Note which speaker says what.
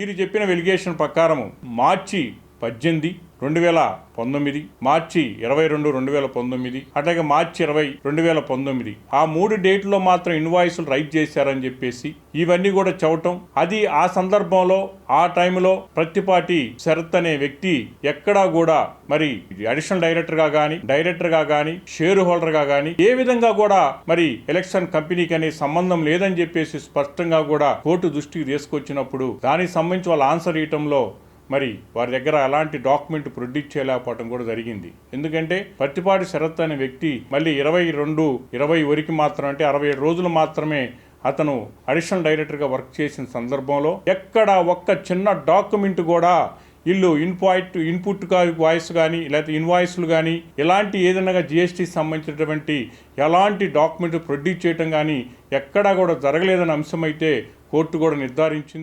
Speaker 1: మీరు చెప్పిన వెలిగేషన్ ప్రకారము మార్చి పద్దెనిమిది రెండు వేల పంతొమ్మిది మార్చి ఇరవై రెండు రెండు వేల పంతొమ్మిది అట్లాగే మార్చి ఇరవై రెండు వేల పంతొమ్మిది. ఆ మూడు డేట్లో మాత్రం ఇన్వాయిస్లు రైట్ చేశారని చెప్పేసి ఇవన్నీ కూడా చవటం అది ఆ సందర్భంలో ఆ టైంలో ప్రత్తిపాటి శరత్ అనే వ్యక్తి ఎక్కడా కూడా మరి అడిషనల్ డైరెక్టర్గా కానీ డైరెక్టర్గా కానీ షేర్ హోల్డర్గా కానీ ఏ విధంగా కూడా మరి ఎలక్షన్ కంపెనీకి అనే సంబంధం లేదని చెప్పేసి స్పష్టంగా కూడా కోర్టు దృష్టికి తీసుకొచ్చినప్పుడు దానికి సంబంధించి వాళ్ళ ఆన్సర్ ఇవ్వటంలో మరి వారి దగ్గర అలాంటి డాక్యుమెంట్ ప్రొడ్యూస్ చేయలేకపోవడం కూడా జరిగింది. ఎందుకంటే పత్తిపాటి శరత్ అనే వ్యక్తి మళ్ళీ ఇరవై రెండు ఇరవై వరకు మాత్రం అంటే అరవై ఏడు రోజులు మాత్రమే అతను అడిషనల్ డైరెక్టర్గా వర్క్ చేసిన సందర్భంలో ఎక్కడ ఒక్క చిన్న డాక్యుమెంట్ కూడా ఇల్లు ఇన్పాయిట్ ఇన్పుట్ వాయిస్ కానీ లేకపోతే ఇన్వాయిస్లు కానీ ఇలాంటి ఏదైనా జిఎస్టీ సంబంధించినటువంటి ఎలాంటి డాక్యుమెంట్ ప్రొడ్యూస్ చేయటం కానీ ఎక్కడా కూడా జరగలేదన్న అంశం అయితే కోర్టు కూడా నిర్ధారించింది.